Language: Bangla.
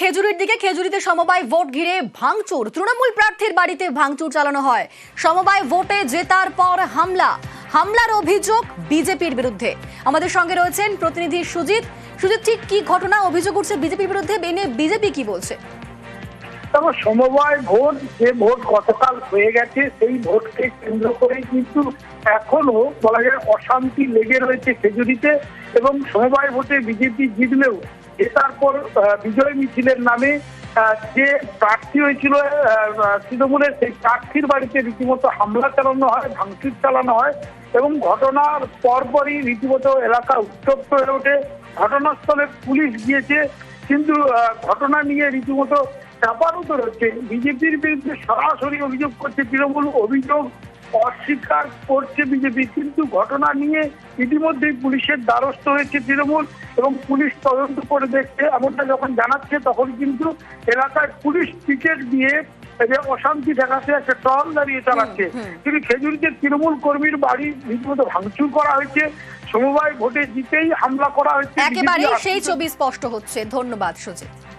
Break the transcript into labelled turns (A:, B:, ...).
A: খেজুরির দিকে খেজুরিতে সমবায় ভোট ঘিরে ভাঙচুর। তৃণমূল প্রার্থীর বাড়িতে ভাঙচুর চালানো হয়। সমবায় ভোটে জেতার পর হামলা। হামলার অভিযোগ বিজেপির বিরুদ্ধে। আমাদের সঙ্গে রয়েছেন প্রতিনিধি সুজিত। সুজিত, ঠিক কি ঘটনা? অভিযোগ উঠছে বিজেপির বিরুদ্ধে। এনে বিজেপি কি বলছে?
B: সমবায় ভোট, যে ভোট গতকাল হয়ে গেছে, সেই ভোটকে কেন্দ্র করে কিন্তু এখনও বলা যায় অশান্তি লেগে রয়েছে খেজুরিতে এবং সমবায় ভোটে বিজেপি জিতলেও জেতার বিজয় মিছিলের নামে যে প্রার্থী হয়েছিল তৃণমূলের সেই প্রার্থীর বাড়িতে রীতিমতো হামলা চালানো হয়, ভাঙচুর চালানো হয় এবং ঘটনার পরপরই রীতিমতো এলাকা উত্তপ্ত হয়ে ওঠে। ঘটনাস্থলে পুলিশ গিয়েছে। কিন্তু ঘটনা নিয়ে রীতিমতো চাপানুতর হচ্ছে। বিজেপির বিরুদ্ধে সরাসরি অভিযোগ করছে তৃণমূল অভিযোগ। অস্বীকার করছে বিজেপি কিন্তু ঘটনা নিয়ে ইতিমধ্যেই পুলিশের দ্বারস্থ হয়েছে তৃণমূল এবং পুলিশ তদন্ত করে দেখছে। এমনটা যখন জানাচ্ছে তখন কিন্তু এলাকায় পুলিশ পিকেট দিয়ে যে অশান্তি ঠেকাতে একটা টল দাঁড়িয়ে চালাচ্ছে। কিন্তু খেজুরিতে তৃণমূল কর্মীর বাড়ি রীতিমতো ভাঙচুর করা হয়েছে। সমবায় ভোটে জিতেই হামলা করা হয়েছে।
A: একেবারেই
B: বিজেপি
A: সেই ছবি স্পষ্ট হচ্ছে। ধন্যবাদ সুজিত।